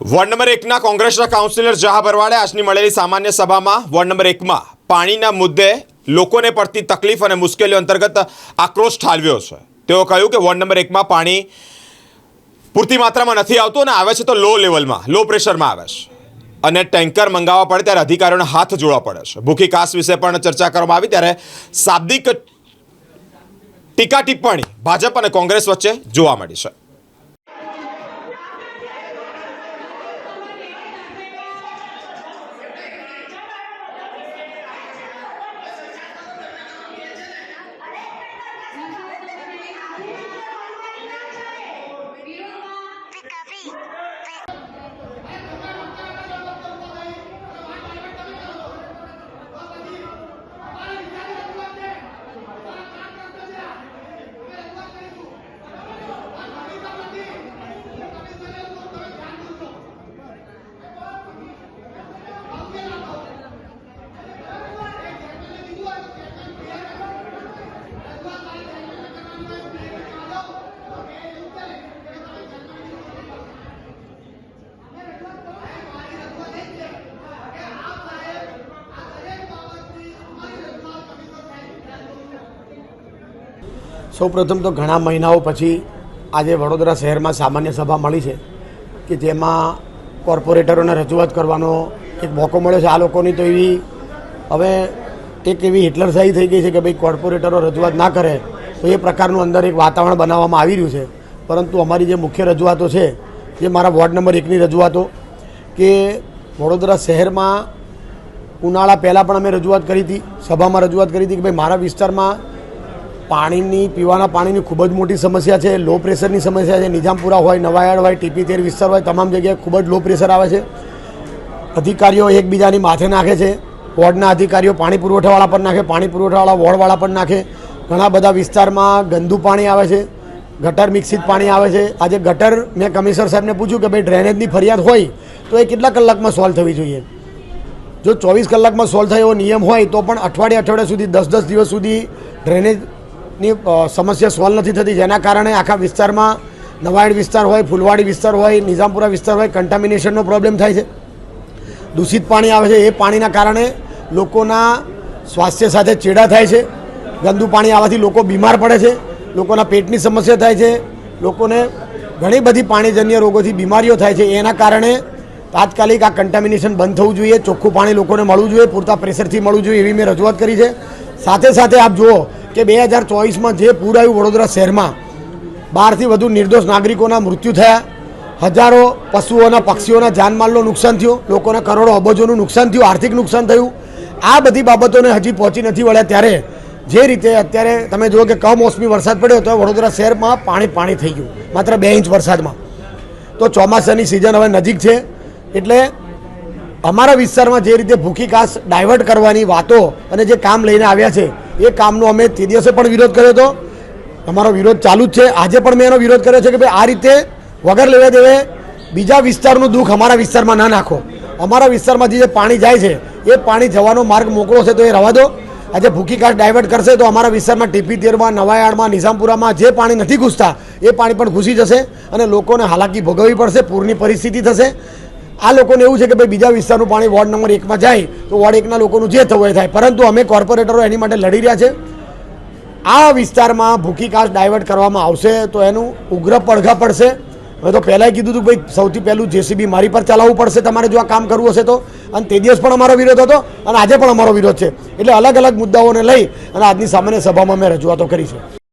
Ward number એકના કોંગ્રેસના councillor જહા ભરવાડે આજની મળેલી સામાન્ય સભામાં વોર્ડ નંબર એકમાં પાણીના મુદ્દે લોકોને પડતી તકલીફ અને મુશ્કેલીઓ અંતર્ગત આક્રોશ ઠાલવ્યો છે. તેઓ કહ્યું કે વોર્ડ નંબર એકમાં પાણી પૂરતી માત્રામાં નથી આવતું અને આવે છે તો લો લેવલમાં, લો પ્રેશરમાં આવે છે. અને ટેન્કર મંગાવવા પડે ત્યારે અધિકારીઓને હાથ જોડવા પડે છે. ભૂખી કાસ વિશે પણ ચર્ચા કરવામાં આવી ત્યારે શાબ્દિક ટીકા ટિપ્પણી ભાજપ અને કોંગ્રેસ વચ્ચે જોવા મળી છે. Pica સૌપ્રથમ તો ઘણા મહિનાઓ પછી આજે વડોદરા શહેરમાં સામાન્ય સભા મળી છે કે જેમાં કોર્પોરેટરોને રજૂઆત કરવાનો એક મોકો મળ્યો છે આ લોકોની તો એવી હવે એક એવી હિટલરશાહી થઈ ગઈ છે કે ભાઈ કોર્પોરેટરો રજૂઆત ના કરે તો એ પ્રકારનું અંદર એક વાતાવરણ બનાવવામાં આવી રહ્યું છે. પરંતુ અમારી જે મુખ્ય રજૂઆતો છે, જે મારા વોર્ડ નંબર એકની રજૂઆતો, કે વડોદરા શહેરમાં ઉનાળા પહેલાં પણ અમે રજૂઆત કરી હતી, સભામાં રજૂઆત કરી હતી કે ભાઈ મારા વિસ્તારમાં પાણીની, પીવાના પાણીની ખૂબ જ મોટી સમસ્યા છે લો પ્રેશરની સમસ્યા છે, નિઝામપુરા હોય નવાયાડ હોય, ટીપી તેર વિસ્તાર હોય, તમામ જગ્યાએ ખૂબ જ લો પ્રેશર આવે છે. અધિકારીઓ એકબીજાની માથે નાખે છે, વોર્ડના અધિકારીઓ પાણી પુરવઠાવાળા પર નાખે, પાણી પુરવઠાવાળા વોર્ડવાળા પર નાખે. ઘણા બધા વિસ્તારમાં ગંદુ પાણી આવે છે, ગટર મિક્સિત પાણી આવે છે. આજે ગટર મેં કમિશનર સાહેબને પૂછ્યું કે ભાઈ ડ્રેનેજની ફરિયાદ હોય તો એ કેટલા કલાકમાં સોલ્વ થવી જોઈએ? જો ચોવીસ કલાકમાં સોલ્વ થાય એવો નિયમ હોય તો પણ અઠવાડિયે અઠવાડિયા સુધી, દસ દસ દિવસ સુધી ડ્રેનેજની અ, સમસ્યા સોલ્વ નથી થતી. જેના કારણે આખા વિસ્તારમાં નવાયણ વિસ્તાર હોય ફૂલવાડી વિસ્તાર હોય નિઝામપુરા વિસ્તાર હોય કન્ટામિનેશનનો પ્રોબ્લેમ થાય છે. દૂષિત પાણી આવે છે. એ પાણીના કારણે લોકોના સ્વાસ્થ્ય સાથે ચેડા થાય છે. ગંદુ પાણી આવવાથી લોકો બીમાર પડે છે. લોકોના પેટની સમસ્યા થાય છે. લોકોને ઘણી બધી પાણીજન્ય રોગોથી બીમારીઓ થાય છે. એના કારણે તાત્કાલિક આ કન્ટામિનેશન બંધ થવું જોઈએ. ચોખ્ખું પાણી લોકોને મળવું જોઈએ. પૂરતા પ્રેશરથી મળવું જોઈએ એવી મેં રજૂઆત કરી છે. સાથે સાથે આપ જુઓ કે બે હજાર ચોવીસમાં જે પૂર આવ્યું વડોદરા શહેરમાં, બારથી વધુ નિર્દોષ નાગરિકોના મૃત્યુ થયા, હજારો પશુઓના પક્ષીઓના જાનમાલનું નુકસાન થયું, લોકોના કરોડો અબજોનું નુકસાન થયું, આર્થિક નુકસાન થયું. આ બધી બાબતોને હજી પહોંચી નથી વળ્યા ત્યારે જે રીતે અત્યારે તમે જુઓ કે કમોસમી વરસાદ પડ્યો તો વડોદરા શહેરમાં પાણી પાણી થઈ ગયું, માત્ર બે ઇંચ વરસાદમાં. તો ચોમાસાની સિઝન હવે નજીક છે, એટલે અમારા વિસ્તારમાં જે રીતે ભૂખી કાસ ડાયવર્ટ કરવાની વાતો અને જે કામ લઈને આવ્યા છે એ કામનો અમે તે દિવસે પણ વિરોધ કર્યો હતો. અમારો વિરોધ ચાલુ જ છે. આજે પણ મેં એનો વિરોધ કર્યો છે કે ભાઈ આ રીતે વગર લેવે દેવે બીજા વિસ્તારનું દુઃખ અમારા વિસ્તારમાં ના નાખો. અમારા વિસ્તારમાંથી જે પાણી જાય છે, એ પાણી જવાનો માર્ગ મોકળો છે તો એ રવા દો. આજે ભૂખી કાસ ડાયવર્ટ કરશે તો અમારા વિસ્તારમાં ટીપી તેરમાં નવાયાળમાં, નિઝામપુરામાં જે પાણી નથી ઘૂસતા, એ પાણી પણ ઘૂસી જશે અને લોકોને હાલાકી ભોગવવી પડશે, પૂરની પરિસ્થિતિ થશે. આ લોકોને એવું છે કે ભાઈ બીજા વિસ્તારનું પાણી વોર્ડ નંબર એકમાં જાય, તો વોર્ડ એકના લોકોનું જે થવું એ થાય. પરંતુ અમે કોર્પોરેટરો એની માટે લડી રહ્યા છે. આ વિસ્તારમાં ભૂખી કાશ ડાયવર્ટ કરવામાં આવશે તો એનું ઉગ્ર પડઘા પડશે. હવે તો પહેલાંય કીધું હતું ભાઈ સૌથી પહેલું જેસીબી મારી પર ચલાવવું પડશે તમારે જો આ કામ કરવું હશે તો. અને તે દિવસ પણ અમારો વિરોધ હતો અને આજે પણ અમારો વિરોધ છે. એટલે અલગ અલગ મુદ્દાઓને લઈ અને આજની સામાન્ય સભામાં મેં રજૂઆતો કરી છે.